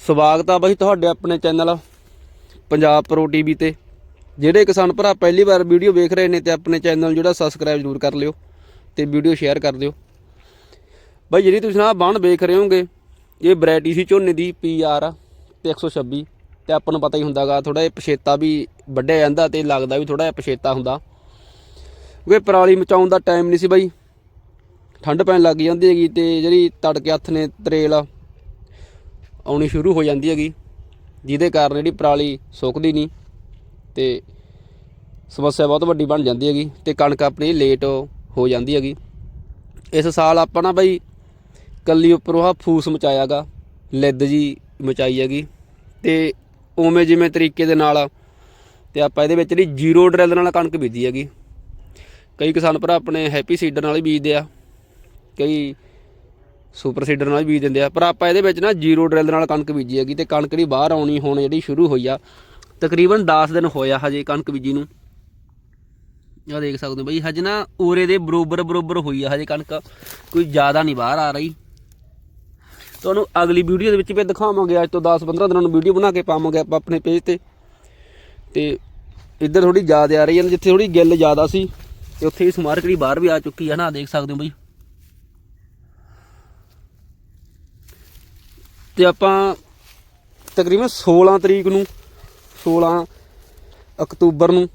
ਸਵਾਗਤ ਆ ਬਾਈ ਤੁਹਾਡੇ ਆਪਣੇ ਚੈਨਲ ਪੰਜਾਬ ਪ੍ਰੋ ਟੀਵੀ ਤੇ। ਜਿਹੜੇ ਕਿਸਾਨ ਭਰਾ ਪਹਿਲੀ ਵਾਰ ਵੀਡੀਓ ਵੇਖ ਰਹੇ ਨੇ ਤੇ ਆਪਣੇ ਚੈਨਲ ਨੂੰ ਜਿਹੜਾ ਸਬਸਕ੍ਰਾਈਬ ਜ਼ਰੂਰ ਕਰ ਲਿਓ ਤੇ ਵੀਡੀਓ ਸ਼ੇਅਰ ਕਰ ਦਿਓ। ਬਾਈ ਜਿਹੜੀ ਤੁਸੀਂ ਆਹ ਬਾਣ ਵੇਖ ਰਹੇ ਹੋਗੇ ਇਹ ਵੈਰਾਈਟੀ ਸੀ ਝੋਨੇ ਦੀ ਪੀਆਰ ਤੇ 126 ਤੇ ਆਪਾਂ ਨੂੰ ਪਤਾ ਹੀ ਹੁੰਦਾਗਾ ਥੋੜਾ ਜਿਹਾ ਪਛੇਤਾ ਵੀ ਵੱਢਿਆ ਜਾਂਦਾ ਤੇ ਲੱਗਦਾ ਵੀ ਥੋੜਾ ਜਿਹਾ ਪਛੇਤਾ ਹੁੰਦਾ। ਕਿਉਂਕਿ ਪਰਾਲੀ ਮਚਾਉਣ ਦਾ ਟਾਈਮ ਨਹੀਂ ਸੀ ਬਾਈ। ਠੰਡ ਪੈਣ ਲੱਗ ਜਾਂਦੀ ਹੈਗੀ ਤੇ ਜਿਹੜੀ ਤੜਕੇ ਹੱਥ ਨੇ ਤਰੇਲ ਆਉਣੀ ਸ਼ੁਰੂ ਹੋ ਜਾਂਦੀ ਹੈਗੀ, ਜਿਹਦੇ ਕਾਰਨ ਜਿਹੜੀ ਪਰਾਲੀ ਸੁੱਕਦੀ ਨਹੀਂ ਤੇ ਸਮੱਸਿਆ ਬਹੁਤ ਵੱਡੀ ਬਣ ਜਾਂਦੀ ਹੈਗੀ ਤੇ ਕਣਕ ਆਪਣੀ ਲੇਟ ਹੋ ਜਾਂਦੀ ਹੈਗੀ। ਇਸ ਸਾਲ ਆਪਾਂ ਨਾ ਬਈ ਕੱਲੀ ਉੱਪਰੋਂ ਆ ਫੂਸ ਮਚਾਇਆਗਾ, ਲਿੱਦ ਜੀ ਮਚਾਈ ਹੈਗੀ ਤੇ ਉਵੇਂ ਜਿਵੇਂ ਤਰੀਕੇ ਦੇ ਨਾਲ ਤੇ ਆਪਾਂ ਇਹਦੇ ਵਿੱਚ ਜਿਹੜੀ ਜ਼ੀਰੋ ਡਰਿਲ ਨਾਲ ਕਣਕ ਬੀਜੀ ਹੈਗੀ। ਕਈ ਕਿਸਾਨ ਭਰਾ ਆਪਣੇ ਹੈਪੀ ਸੀਡਰ ਨਾਲ ਹੀ ਬੀਜਦੇ ਆ, ਕਈ ਸੁਪਰ ਸੀਡਰ ਨਾਲ ਬੀਜ ਦਿੰਦੇ ਆ। ਪਰ ਆਪਾਂ ਇਹਦੇ ਵਿੱਚ ਨਾ ਜ਼ੀਰੋ ਡਰਿਲ ਨਾਲ ਕਣਕ ਬੀਜੀ ਹੈਗੀ ਤੇ ਕਣਕ ਦੀ ਬਾਹਰ ਆਉਣੀ ਹੁਣ ਜਿਹੜੀ ਸ਼ੁਰੂ ਹੋਈ ਆ। ਤਕਰੀਬਨ 10 ਦਿਨ ਹੋਇਆ ਹਜੇ ਕਣਕ ਬੀਜੀ ਨੂੰ। ਆ ਦੇਖ ਸਕਦੇ ਹੋ ਬਈ, ਹਜੇ ਨਾ ਉਰੇ ਦੇ ਬਰੋਬਰ ਬਰੋਬਰ ਹੋਈ ਆ ਹਜੇ ਕਣਕ। ਕੋਈ ਜ਼ਿਆਦਾ ਨਹੀਂ ਬਾਹਰ ਆ ਰਹੀ। ਤੁਹਾਨੂੰ ਅਗਲੀ ਵੀਡੀਓ ਦੇ ਵਿੱਚ ਵੀ ਦਿਖਾਵਾਂਗੇ, ਅੱਜ ਤੋਂ 10-15 ਦਿਨਾਂ ਨੂੰ ਵੀਡੀਓ ਬਣਾ ਕੇ ਪਾਵਾਂਗੇ ਆਪਾਂ ਆਪਣੇ ਪੇਜ ਤੇ। ਤੇ ਇੱਧਰ ਥੋੜੀ ਜ਼ਿਆਦਾ ਆ ਰਹੀ ਹੈ ਜਿੱਥੇ ਥੋੜੀ ਗਿੱਲ ਜ਼ਿਆਦਾ ਸੀ, ਤੇ ਉੱਥੇ ਹੀ ਸਮਾਰਕੜੀ ਬਾਹਰ ਵੀ ਆ ਚੁੱਕੀ ਆ ਨਾ ਦੇਖ ਸਕਦੇ ਹੋ ਬਈ। ਤੇ ਆਪਾਂ ਤਕਰੀਬਨ 16 ਤਰੀਕ ਨੂੰ 16 ਅਕਤੂਬਰ ਨੂੰ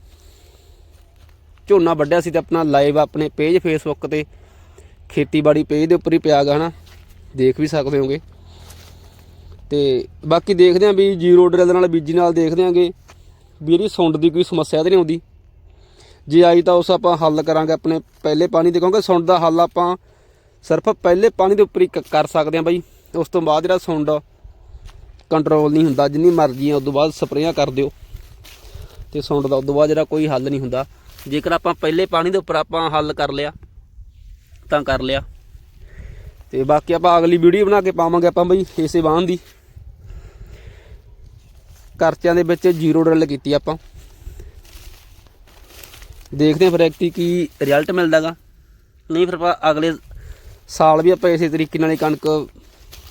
ਝੋਨਾ ਵੱਢਿਆ ਸੀ ਤੇ ਆਪਣਾ ਲਾਈਵ ਆਪਣੇ ਪੇਜ ਫੇਸਬੁੱਕ ਤੇ, ਖੇਤੀਬਾੜੀ ਪੇਜ ਦੇ ਉੱਪਰ ਹੀ ਪਿਆ ਗਾ, ਹਨਾ? ਦੇਖ ਵੀ ਸਕਦੇ ਹੋਗੇ। ਤੇ ਬਾਕੀ ਦੇਖਦੇ ਆਂ ਵੀ ਜ਼ੀਰੋ ਡਰਿਲ ਨਾਲ, ਬੀਜੀ ਨਾਲ ਦੇਖਦੇ ਆਂਗੇ ਵੀ ਇਹਦੀ ਸੁੰਡ ਦੀ ਕੋਈ ਸਮੱਸਿਆ ਤਾਂ ਨਹੀਂ ਆਉਂਦੀ। ਜੇ ਆਈ ਤਾਂ ਉਸ ਆਪਾਂ ਹੱਲ ਕਰਾਂਗੇ ਆਪਣੇ ਪਹਿਲੇ ਪਾਣੀ ਦੇ ਕਿਉਂਕਿ ਸੁੰਡ ਦਾ ਹੱਲ ਆਪਾਂ ਸਿਰਫ ਪਹਿਲੇ ਪਾਣੀ ਦੇ ਉੱਪਰ ਹੀ ਕ- ਕਰ ਸਕਦੇ ਆਂ ਬਾਈ। ਉਸ ਤੋਂ ਬਾਅਦ ਜਿਹੜਾ ਸੁੰਡ ਕੰਟਰੋਲ ਨਹੀਂ ਹੁੰਦਾ, ਜਿੰਨੀ ਮਰਜ਼ੀ ਆ ਉਸ ਤੋਂ ਬਾਅਦ ਸਪਰੇਆਂ ਕਰ ਦਿਓ। ਤੇ ਸੁੰਡ ਦਾ ਉਸ ਤੋਂ ਬਾਅਦ ਜਿਹੜਾ ਕੋਈ ਹੱਲ ਨਹੀਂ ਹੁੰਦਾ। ਜੇਕਰ ਆਪਾਂ ਪਹਿਲੇ ਪਾਣੀ ਦੇ ਉੱਪਰ ਆਪਾਂ ਹੱਲ ਕਰ ਲਿਆ, ਤਾਂ ਕਰ ਲਿਆ। ਤੇ ਬਾਕੀ ਆਪਾਂ ਅਗਲੀ ਵੀਡੀਓ ਬਣਾ ਕੇ ਪਾਵਾਂਗੇ ਆਪਾਂ ਬਈ, ਇਸੇ ਬਾਣ ਦੀ। ਕਰਚਿਆਂ ਦੇ ਵਿੱਚ ਜ਼ੀਰੋ ਡਰਿਲ ਕੀਤੀ ਆਪਾਂ। ਦੇਖਦੇ ਹਾਂ ਫਿਰ ਐਕਟੀ ਕੀ ਰਿਜ਼ਲਟ ਮਿਲਦਾਗਾ ਨਹੀਂ ਫਿਰ ਆਪਾਂ ਅਗਲੇ ਸਾਲ ਵੀ ਆਪਾਂ ਇਸੇ ਤਰੀਕੇ ਨਾਲ ਹੀ ਕਣਕ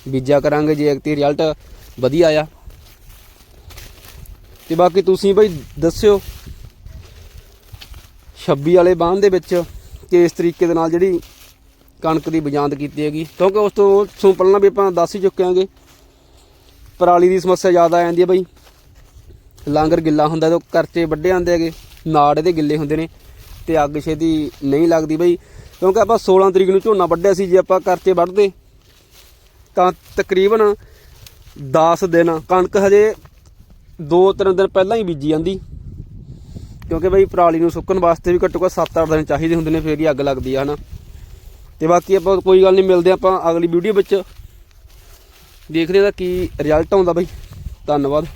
ਬੀਜਿਆ ਕਰਾਂਗੇ ਜੇ ਐਕਟੀ ਰਿਜ਼ਲਟ ਵਧੀਆ ਆ ਤੇ ਬਾਕੀ ਤੁਸੀਂ ਬਈ ਦੱਸਿਓ 26 ਵਾਲੇ ਬਾਂਹ ਦੇ ਵਿੱਚ ਕਿਸ ਤਰੀਕੇ ਦੇ ਨਾਲ ਜਿਹੜੀ ਕਣਕ ਦੀ ਬਜਾਂਦ ਕੀਤੀ ਹੈਗੀ। ਕਿਉਂਕਿ ਉਸ ਤੋਂ ਸੋ ਪਹਿਲਾਂ ਵੀ ਆਪਾਂ ਦੱਸ ਹੀ ਚੁੱਕੇ ਆਂਗੇ ਪਰਾਲੀ ਦੀ ਸਮੱਸਿਆ ਜ਼ਿਆਦਾ ਆ ਜਾਂਦੀ ਹੈ ਬਈ। ਲਾਂਗਰ ਗਿੱਲਾ ਹੁੰਦਾ ਤੇ ਕਰਚੇ ਵੱਡੇ ਆਂਦੇ ਹੈਗੇ, ਨਾੜ ਇਹਦੇ ਗਿੱਲੇ ਹੁੰਦੇ ਨੇ ਤੇ ਅੱਗ ਛੇਤੀ ਨਹੀਂ ਲੱਗਦੀ ਬਈ। ਕਿਉਂਕਿ ਆਪਾਂ 16 ਤਰੀਕ ਨੂੰ ਝੋਨਾ ਵੱਢਿਆ ਸੀ, ਜੇ ਆਪਾਂ ਕਰਚੇ ਵੱਢਦੇ ਤਾਂ ਤਕਰੀਬਨ 10 ਦਿਨ, ਕਣਕ ਹਜੇ 2-3 ਦਿਨ ਪਹਿਲਾਂ ਹੀ ਬੀਜੀ ਜਾਂਦੀ। ਕਿਉਂਕਿ ਬਈ ਪਰਾਲੀ ਨੂੰ ਸੁੱਕਣ ਵਾਸਤੇ ਵੀ ਘੱਟੋ ਘੱਟ 7-8 ਦਿਨ ਚਾਹੀਦੇ ਹੁੰਦੇ ਨੇ, ਫੇਰ ਹੀ ਅੱਗ ਲੱਗਦੀ ਆ, ਹਨਾ। ਤੇ ਬਾਕੀ ਆਪਾਂ ਕੋਈ ਗੱਲ ਨਹੀਂ ਮਿਲਦੇ ਆਪਾਂ ਅਗਲੀ ਵੀਡੀਓ ਵਿੱਚ। ਦੇਖਦੇ ਹਾਂ ਕੀ ਰਿਜ਼ਲਟ ਆਉਂਦਾ ਬਈ। ਧੰਨਵਾਦ।